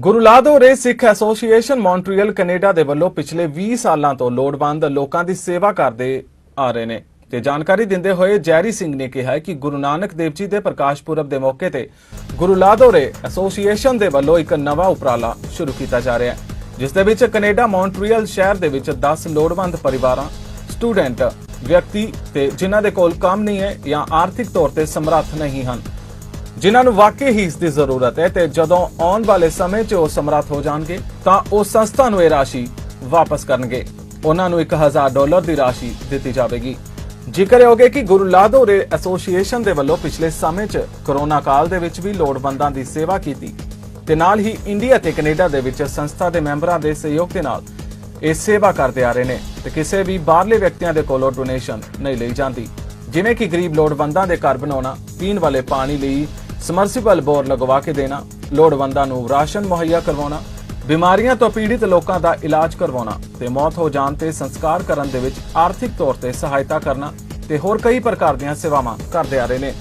ਗੁਰੂਲਾਦੋ Sikh association Montreal Canada ਦੇ ਵੱਲੋਂ ਪਿਛਲੇ 20 ਸਾਲਾਂ ਤੋਂ ਲੋੜਵੰਦ ਲੋਕਾਂ ਦੀ ਸੇਵਾ ਕਰਦੇ ਆ ਰਹੇ ਨੇ। ਤੇ ਜਾਣਕਾਰੀ ਦਿੰਦੇ ਹੋਏ ਜੈਰੀ ਸਿੰਘ ਨੇ ਕਿਹਾ ਕਿ ਗੁਰੂ ਨਾਨਕ ਦੇਵ ਜੀ ਦੇ ਪ੍ਰਕਾਸ਼ ਪੁਰਬ ਦੇ ਮੌਕੇ ਤੇ ਗੁਰੂਲਾਦੋ ਐਸੋਸੀਏਸ਼ਨ ਦੇ ਵੱਲੋਂ ਇੱਕ ਨਵਾਂ ਉਪਰਾਲਾ ਸ਼ੁਰੂ ਕੀਤਾ ਜਾ ਰਿਹਾ ਹੈ, ਜਿਸ ਦੇ ਵਿੱਚ ਕੈਨੇਡਾ ਮੌਂਟਰੀਅਲ ਸ਼ਹਿਰ ਦੇ ਵਿੱਚ 10 ਲੋੜਵੰਦ ਪਰਿਵਾਰਾਂ, ਸਟੂਡੈਂਟ, ਵਿਅਕਤੀ ਤੇ ਜਿਨ੍ਹਾਂ ਦੇ ਕੋਲ ਕੰਮ ਨਹੀਂ ਹੈ ਜਾਂ ਆਰਥਿਕ ਤੌਰ ਤੇ ਸਮਰੱਥ ਨਹੀਂ ਹਨ। ਜਿਨ੍ਹਾਂ ਨੂੰ ਵਾਕਈ ਹੀ ਇਸ ਦੀ ਜ਼ਰੂਰਤ ਹੈ ਤੇ ਜਦੋਂ ਆਉਣ ਵਾਲੇ ਸਮੇਂ 'ਚ ਉਹ ਸਮਰੱਥ ਹੋ ਜਾਣਗੇ, ਤਾਂ ਉਹ ਸੰਸਥਾ ਨੂੰ ਇਹ ਰਾਸ਼ੀ ਵਾਪਸ ਕਰਨਗੇ। ਉਹਨਾਂ ਨੂੰ 1000 ਡਾਲਰ ਦੀ ਰਾਸ਼ੀ ਦਿੱਤੀ ਜਾਵੇਗੀ। ਜ਼ਿਕਰ ਹੋਗੇ ਕਿ ਗੁਰੂ ਲਾਦੋਰੇ ਐਸੋਸੀਏਸ਼ਨ ਦੇ ਵੱਲੋਂ ਪਿਛਲੇ ਸਮੇਂ 'ਚ ਕਰੋਨਾ ਕਾਲ ਦੇ ਵਿੱਚ ਵੀ ਲੋੜਵੰਦਾਂ ਦੀ ਸੇਵਾ ਕੀਤੀ ਤੇ ਨਾਲ ਹੀ ਇੰਡੀਆ ਤੇ ਕੈਨੇਡਾ ਦੇ ਵਿੱਚ ਸੰਸਥਾ ਦੇ ਮੈਂਬਰਾਂ ਦੇ ਸਹਿਯੋਗ ਦੇ ਨਾਲ ਇਹ ਸੇਵਾ ਕਰਦੇ ਆ ਰਹੇ ਨੇ ਤੇ ਕਿਸੇ ਵੀ ਬਾਹਰਲੇ ਵਿਅਕਤੀਆਂ ਦੇ ਕੋਲੋਂ ਡੋਨੇਸ਼ਨ ਨਹੀਂ ਲਈ ਜਾਂਦੀ। ਜਿਵੇਂ ਕਿ ਗਰੀਬ ਲੋੜਵੰਦਾਂ ਦੇ ਘਰ ਬਣਾਉਣਾ, ਪੀਣ ਵਾਲੇ ਪਾਣੀ ਲਈ ਸਮਰਸੀਬਲ ਬੋਰ ਲਗਵਾ ਕੇ ਦੇਣਾ, ਲੋੜਵੰਦਾਂ ਨੂੰ ਰਾਸ਼ਨ ਮੁਹੱਈਆ ਕਰਵਾਉਣਾ, ਬਿਮਾਰੀਆਂ ਤੋਂ ਪੀੜਿਤ ਲੋਕਾਂ ਦਾ ਇਲਾਜ ਕਰਵਾਉਣਾ ਤੇ ਮੌਤ ਹੋ ਜਾਣ ਤੇ ਸੰਸਕਾਰ ਕਰਨ ਦੇ ਵਿੱਚ ਆਰਥਿਕ ਤੌਰ ਤੇ ਸਹਾਇਤਾ ਕਰਨਾ ਤੇ ਹੋਰ ਕਈ ਪ੍ਰਕਾਰ ਦੀਆਂ ਸੇਵਾਵਾਂ ਕਰਦੇ ਆ ਰਹੇ ਨੇ।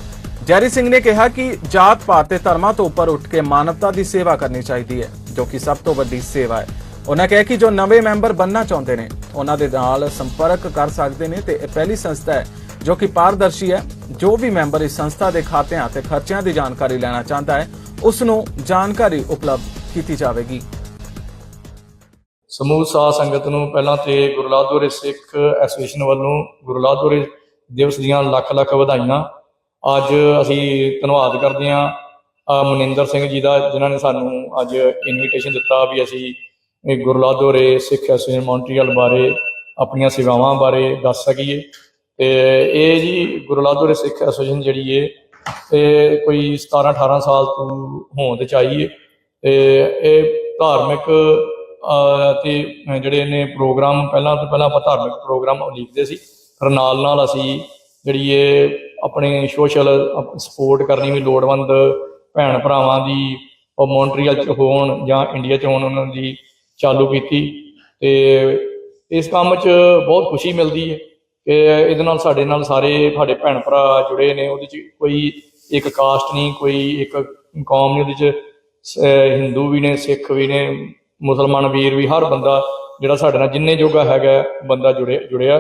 ਜੈਰੀ ਸਿੰਘ ਨੇ ਕਿਹਾ ਕਿ ਜਾਤ ਪਾਤ ਤੇ ਧਰਮਾਂ ਤੋਂ ਉੱਪਰ ਉੱਠ ਕੇ ਮਾਨਵਤਾ ਦੀ ਸੇਵਾ ਕਰਨੀ ਚਾਹੀਦੀ ਹੈ, ਜੋ ਕਿ ਸਭ ਤੋਂ ਵੱਡੀ ਸੇਵਾ ਹੈ। ਉਹਨਾਂ ਕਿਹਾ ਕਿ ਜੋ ਨਵੇਂ ਮੈਂਬਰ ਬੰਨਣਾ ਚਾਹੁੰਦੇ ਨੇ, ਉਹਨਾਂ ਦੇ ਨਾਲ ਸੰਪਰਕ ਕਰ ਸਕਦੇ ਨੇ ਤੇ ਇਹ ਪਹਿਲੀ ਸੰਸਥਾ ਹੈ ਜੋ ਕਿ ਪਾਰਦਰਸ਼ੀ ਹੈ, ਜੋ ਵੀ ਮੈਂਬਰ ਇਸ ਸੰਸਥਾ ਦੇ ਖਾਤਿਆਂ ਅਤੇ ਖਰਚਿਆਂ ਦੀ ਜਾਣਕਾਰੀ ਲੈਣਾ ਚਾਹੁੰਦਾ ਹੈ, ਉਸ ਨੂੰ ਜਾਣਕਾਰੀ ਉਪਲਬਧ ਕੀਤੀ ਜਾਵੇਗੀ। ਸਮੂਹ ਸਾਧ ਸੰਗਤ ਨੂੰ ਪਹਿਲਾਂ ਤੇ ਗੁਰਲਾਦੋਰੇ ਸਿੱਖ ਐਸੋਸੀਏਸ਼ਨ ਵੱਲੋਂ ਗੁਰਲਾਦੋਰੇ ਦਿਵਸ ਦੀਆਂ ਲੱਖ ਲੱਖ ਵਧਾਈਆਂ। ਅੱਜ ਅਸੀਂ ਧੰਨਵਾਦ ਕਰਦੇ ਹਾਂ ਮਨਿੰਦਰ ਸਿੰਘ ਜੀ ਦਾ, ਜਿਨ੍ਹਾਂ ਨੇ ਸਾਨੂੰ ਅੱਜ ਇਨਵੀਟੇਸ਼ਨ ਦਿੱਤਾ ਵੀ ਅਸੀਂ ਇਹ ਗੁਰਲਾਦੋਰੇ ਸਿੱਖ ਐਸੋਸੀਏਸ਼ਨ ਮੌਂਟਰੀਅਲ ਬਾਰੇ ਆਪਣੀਆਂ ਸੇਵਾਵਾਂ ਬਾਰੇ ਦੱਸ ਸਕੀਏ। ਤੇ ਇਹ ਜੀ ਗੁਰਲਾਦੋਰੇ ਸਿੱਖ ਐਸੋਸੀਏਸ਼ਨ ਜਿਹੜੀ ਏ ਇਹ ਕੋਈ 17 18 ਸਾਲ ਤੋਂ ਹੋਣ ਚ ਆਈ ਏ ਤੇ ਇਹ ਧਾਰਮਿਕ ਅਹ ਤੇ ਜਿਹੜੇ ਨੇ ਪ੍ਰੋਗਰਾਮ, ਪਹਿਲਾਂ ਤੋਂ ਪਹਿਲਾਂ ਆਪਾਂ ਧਾਰਮਿਕ ਪ੍ਰੋਗਰਾਮ ਉਲੀਕਦੇ ਸੀ। ਪਰ ਨਾਲ ਨਾਲ ਅਸੀਂ ਜਿਹੜੀ ਇਹ ਆਪਣੇ ਸੋਸ਼ਲ ਸਪੋਰਟ ਕਰਨੀ ਵੀ ਲੋੜਵੰਦ ਭੈਣ ਭਰਾਵਾਂ ਦੀ ਉਹ ਮੌਂਟਰੀਅਲ ਚ ਹੋਣ ਜਾਂ ਇੰਡੀਆ ਚ ਹੋਣ ਉਹਨਾਂ ਦੀ ਚਾਲੂ ਕੀਤੀ। ਤੇ ਇਸ ਕੰਮ 'ਚ ਬਹੁਤ ਖੁਸ਼ੀ ਮਿਲਦੀ ਹੈ ਕਿ ਇਹਦੇ ਨਾਲ ਸਾਡੇ ਨਾਲ ਸਾਰੇ ਸਾਡੇ ਭੈਣ ਭਰਾ ਜੁੜੇ ਨੇ, ਉਹਦੇ 'ਚ ਕੋਈ ਇੱਕ ਕਾਸਟ ਨਹੀਂ, ਕੋਈ ਇੱਕ ਕੌਮ ਨਹੀਂ, ਉਹਦੇ 'ਚ ਹਿੰਦੂ ਵੀ ਨੇ, ਸਿੱਖ ਵੀ ਨੇ, ਮੁਸਲਮਾਨ ਵੀਰ ਵੀ, ਹਰ ਬੰਦਾ ਜਿਹੜਾ ਸਾਡੇ ਨਾਲ ਜਿੰਨੇ ਜੋਗਾ ਹੈਗਾ ਬੰਦਾ ਜੁੜੇ, ਜੁੜਿਆ।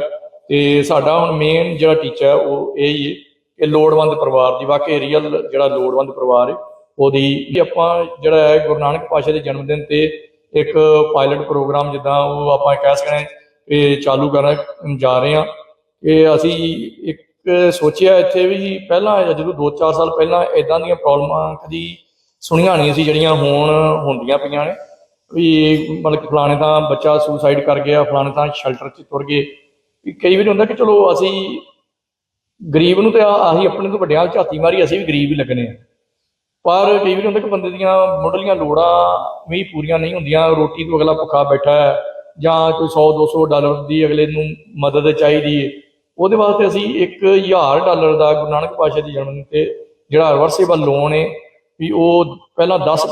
ਤੇ ਸਾਡਾ ਹੁਣ ਮੇਨ ਜਿਹੜਾ ਟੀਚਾ ਉਹ ਇਹ ਹੀ ਹੈ ਕਿ ਲੋੜਵੰਦ ਪਰਿਵਾਰ ਦੀ ਵਾਕਈ ਰੀਅਲ ਜਿਹੜਾ ਲੋੜਵੰਦ ਪਰਿਵਾਰ ਹੈ, ਉਹਦੀ ਆਪਾਂ ਜਿਹੜਾ ਹੈ, ਗੁਰੂ ਨਾਨਕ ਪਾਸ਼ਾ ਦੇ ਜਨਮ ਦਿਨ ਤੇ ਇੱਕ ਪਾਇਲਟ ਪ੍ਰੋਗਰਾਮ ਜਿੱਦਾਂ ਉਹ ਆਪਾਂ ਕਹਿ ਸਕਦੇ ਹਾਂ ਇਹ ਚਾਲੂ ਕਰਨ ਜਾ ਰਹੇ ਹਾਂ। ਇਹ ਅਸੀਂ ਇੱਕ ਸੋਚਿਆ ਇੱਥੇ ਵੀ ਪਹਿਲਾਂ ਜਦੋਂ 2-4 ਸਾਲ ਪਹਿਲਾਂ ਇਦਾਂ ਦੀਆਂ ਪ੍ਰੋਬਲਮਾਂ ਕਦੀ ਸੁਣੀਆਂ ਨਹੀਂ ਸੀ ਜਿਹੜੀਆਂ ਹੁਣ ਹੁੰਦੀਆਂ ਪਈਆਂ ਨੇ। ਵੀ ਮਤਲਬ ਕਿ ਫਲਾਣੇ ਤਾਂ ਬੱਚਾ ਸੁਸਾਈਡ ਕਰ ਗਿਆ, ਫਲਾਣੇ ਤਾਂ ਸ਼ੈਲਟਰ 'ਚ ਤੁਰ ਗਏ। ਵੀ ਕਈ ਵਾਰੀ ਹੁੰਦਾ ਕਿ ਚਲੋ ਅਸੀਂ ਗਰੀਬ ਨੂੰ ਤੇ ਆ- ਆਹੀ ਆਪਣੇ ਤੋਂ ਵੱਡਿਆਂ ਝਾਤੀ ਮਾਰੀ ਅਸੀਂ ਵੀ ਗਰੀਬ ਹੀ ਲੱਗਨੇ ਆ। ਪਰ ਕਈ ਵਾਰੀ ਹੁੰਦਾ ਕਿ ਬੰਦੇ ਦੀਆਂ ਮੁੱਢਲੀਆਂ ਲੋੜਾਂ ਵੀ ਪੂਰੀਆਂ ਨਹੀਂ ਹੁੰਦੀਆਂ। ਰੋਟੀ ਤੋਂ ਅਗਲਾ ਭੁੱਖਾ ਬੈਠਾ ਹੈ ਜਾਂ ਕੋਈ 100 200 ਡਾਲਰ ਦੀ ਅਗਲੇ ਨੂੰ ਮਦਦ ਚਾਹੀਦੀ ਹੈ ਉਹਦੇ ਵਾਸਤੇ ਅਸੀਂ 1000 ਡਾਲਰ ਦਾ ਗੁਰੂ ਨਾਨਕ ਪਾਤਸ਼ਾਹ ਦੀ ਜਨਮ ਤੇ ਜਿਹੜਾ ਰਿਵਰਸੇਬਲ ਲੋਨ ਹੈ ਵੀ ਉਹ ਪਹਿਲਾਂ 10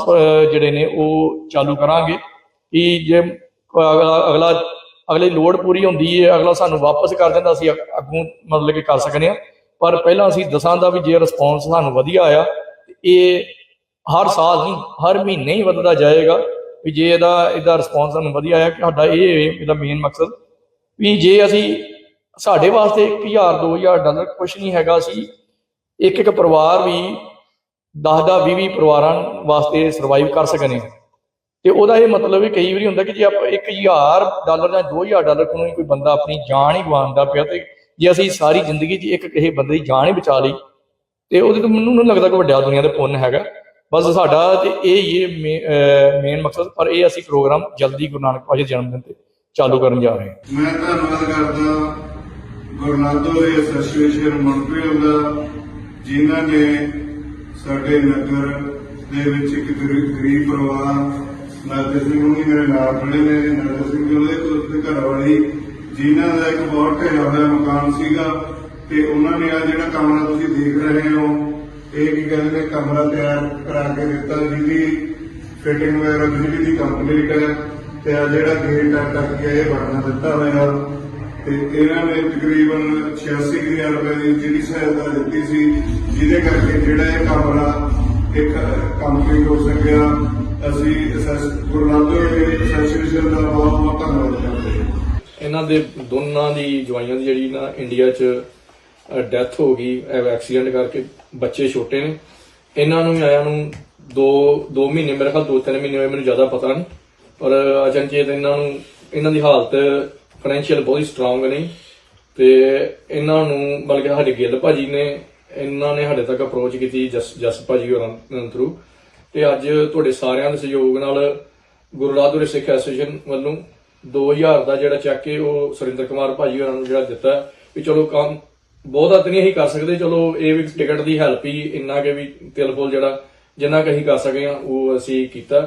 ਜਿਹੜੇ ਨੇ ਉਹ ਚਾਲੂ ਕਰਾਂਗੇ ਕਿ ਜੇ ਅਗਲਾ ਅਗਲਾ, ਅਗਲੀ ਲੋੜ ਪੂਰੀ ਹੁੰਦੀ ਹੈ ਅਗਲਾ ਸਾਨੂੰ ਵਾਪਸ ਕਰ ਦਿੰਦਾ ਅਸੀਂ ਅਗ- ਅੱਗੋਂ ਮਤਲਬ ਕਿ ਕਰ ਸਕਨੇ ਆ। ਪਰ ਪਹਿਲਾਂ ਅਸੀਂ ਦਸਾਂ ਦਾ ਵੀ ਜੇ ਰਿਸਪੌਂਸ ਸਾਨੂੰ ਵਧੀਆ ਆਇਆ ਇਹ ਹਰ ਸਾਲ ਨਹੀਂ, ਹਰ ਮਹੀਨੇ ਹੀ ਵੱਧਦਾ ਜਾਏਗਾ ਵੀ ਜੇ ਇਹਦਾ ਇਹਦਾ ਰਿਸਪੌਂਸ ਸਾਨੂੰ ਵਧੀਆ ਆਇਆ ਕਿ ਸਾਡਾ ਇਹ ਇਹਦਾ ਮੇਨ ਮਕਸਦ ਵੀ ਜੇ ਅਸੀਂ ਸਾਡੇ ਵਾਸਤੇ 1000 2000 ਡਾਲਰ ਕੁਝ ਨਹੀਂ ਹੈਗਾ ਸੀ। ਇੱਕ ਇੱਕ ਪਰਿਵਾਰ ਵੀ 10 10 20 20 ਪਰਿਵਾਰਾਂ ਵਾਸਤੇ ਸਰਵਾਈਵ ਕਰ ਸਕਨੇ ਆ ਤੇ ਉਹਦਾ ਇਹ ਮਤਲਬ ਵੀ ਕਈ ਵਾਰੀ ਹੁੰਦਾ ਕਿ ਜੇ ਆਪਾਂ 1000 ਡਾਲਰ ਜਾਂ 2000 ਡਾਲਰ ਕੋਲੋਂ ਕੋਈ ਬੰਦਾ ਆਪਣੀ ਜਾਨ ਹੀ ਗਵਾਉਂਦਾ ਪਿਆ ਤੇ ਜੇ ਅਸੀਂ ਸਾਰੀ ਜ਼ਿੰਦਗੀ 'ਚ ਇੱਕ ਕਿਸੇ ਬੰਦੇ ਦੀ ਜਾਨ ਹੀ ਬਚਾ ਲਈ, ਤੇ ਉਹਦੇ ਤੋਂ ਮੈਨੂੰ ਨਹੀਂ ਲੱਗਦਾ ਕਿ ਵੱਡਾ ਦੁਨੀਆ ਦਾ ਪੁੰਨ ਹੈਗਾ। ਬਸ ਸਾਡਾ ਤੇ ਇਹ ਹੀ ਮੇਨ ਮਕਸਦ, ਪਰ ਇਹ ਅਸੀਂ ਪ੍ਰੋਗਰਾਮ ਜਲਦੀ ਗੁਰੂ ਨਾਨਕ ਪਾਤਸ਼ਾਹ ਜਨਮ ਦਿਨ ਤੇ ਚਾਲੂ ਕਰਨ ਜਾ ਰਹੇ ਹਾਂ। ਮੈਂ ਧੰਨਵਾਦ ਕਰਦਾ ਗੁਰਨਾਦੋ ਦੇ ਐਸੋਸੀਏਸ਼ਨ ਮੌਂਟਰੀਅਲ ਦਾ, ਜਿਨ੍ਹਾਂ ਨੇ ਸਾਡੇ ਨਗਰ ਦੇ ਵਿੱਚ ਇੱਕ ਗਰੀਬ ਪਰਿਵਾਰ ਨਗਰ ਸਿੰਘ ਨੂੰ ਮੇਰੇ ਨਾਲ ਖੜੇ ਨੇ ਨਗਰ ਸਿੰਘ ਜੀ ਉਹਦੇ ਘਰ ਵਾਲੀ ਜਿਨ੍ਹਾਂ ਦਾ ਇੱਕ ਬਹੁਤ ਢਹਿਆ ਹੋਇਆ ਮਕਾਨ ਸੀਗਾ, ਤੇ ਉਹਨਾਂ ਨੇ ਆ ਜਿਹੜਾ ਕਮਰਾ ਤੁਸੀਂ ਦੇਖ ਰਹੇ ਹੋ, ਇਹ ਕੀ ਕਹਿੰਦੇ ਨੇ, ਕਮਰਾ ਤਿਆਰ ਕਰਾ ਕੇ ਦਿੱਤਾ ਜਿਹਦੀ ਫਿਟਿੰਗ ਵਗੈਰਾ ਬਿਜਲੀ ਦੀ ਕੰਪਲੀਟ ਹੈ, ਤੇ ਆ ਜਿਹੜਾ ਗੇਟ ਆ ਤੱਕ ਇਹ ਬਣਨਾ ਦਿੱਤਾ ਹੋਇਆ। ਤੇ ਇਹਨਾਂ ਨੇ ਤਕਰੀਬਨ 86000 ਰੁਪਏ ਦੀ ਜਿਹੜੀ ਸਹਾਇਤਾ ਦਿੱਤੀ ਸੀ, ਜਿਹਦੇ ਕਰਕੇ ਜਿਹੜਾ ਇਹ ਕਮਰਾ ਇੱਕ ਕੰਪਲੀਟ ਹੋ ਸਕਿਆ। ਅਸੀਂ ਗੁਰਨਾਦੋ ਐਸੋਸੀਏਸ਼ਨ ਦਾ ਬਹੁਤ ਬਹੁਤ ਧੰਨਵਾਦ ਕਰਦੇ ਹਾਂ। ਇਹਨਾਂ ਦੇ ਦੋਨਾਂ ਦੀ, ਜਵਾਈਆਂ ਦੀ ਜਿਹੜੀ ਨਾ ਇੰਡੀਆ 'ਚ ਡੈਥ ਹੋ ਗਈ ਐਕਸੀਡੈਂਟ ਕਰਕੇ ਬੱਚੇ ਛੋਟੇ ਨੇ। ਇਹਨਾਂ ਨੂੰ ਆਇਆ ਨੂੰ 2 2 ਮਹੀਨੇ, ਮੇਰੇ ਖਿਆਲ 2-3 ਮਹੀਨੇ ਹੋਏ, ਮੈਨੂੰ ਜ਼ਿਆਦਾ ਪਤਾ ਨਹੀਂ। ਪਰ ਅਚਨਚੇਤ ਇਹਨਾਂ ਨੂੰ, ਇਹਨਾਂ ਦੀ ਹਾਲਤ ਫਾਈਨੈਂਸ਼ੀਅਲ ਬਹੁਤ ਹੀ ਸਟਰੋਂਗ ਨੇ ਤੇ ਇਹਨਾਂ ਨੂੰ ਬਲਕਿ ਸਾਡੇ ਗਿੱਲ ਭਾਜੀ ਨੇ, ਇਹਨਾਂ ਨੇ ਸਾਡੇ ਤੱਕ ਅਪਰੋਚ ਕੀਤੀ ਜਸ ਜਸ ਭਾਜੀ ਹੋਰਾਂ ਥਰੂ ਤੇ ਅੱਜ ਤੁਹਾਡੇ ਸਾਰਿਆਂ ਦੇ ਸਹਿਯੋਗ ਨਾਲ ਗੁਰੂ ਰਾਧੁਰੇ ਸਿੱਖ ਐਸੋਸੀਏਸ਼ਨ ਵੱਲੋਂ 2000 ਦਾ ਜਿਹੜਾ ਚੈੱਕ ਹੈ ਉਹ ਸੁਰਿੰਦਰ ਕੁਮਾਰ ਭਾਜੀ ਹੋਰਾਂ ਨੂੰ ਜਿਹੜਾ ਦਿੱਤਾ ਵੀ ਚਲੋ ਕੰਮ ਬਹੁਤਾ ਤਾਂ ਨਹੀਂ ਅਸੀਂ ਕਰ ਸਕਦੇ, ਚਲੋ ਇਹ ਵੀ ਟਿਕਟ ਦੀ ਹੈਲਪ ਹੀ ਇੰਨਾ ਕਿ ਵੀ ਤਿਲ ਫੁੱਲ ਜਿਹੜਾ ਜਿੰਨਾ ਕਿ ਅਸੀਂ ਕਰ ਸਕੇ ਹਾਂ, ਉਹ ਅਸੀਂ ਕੀਤਾ।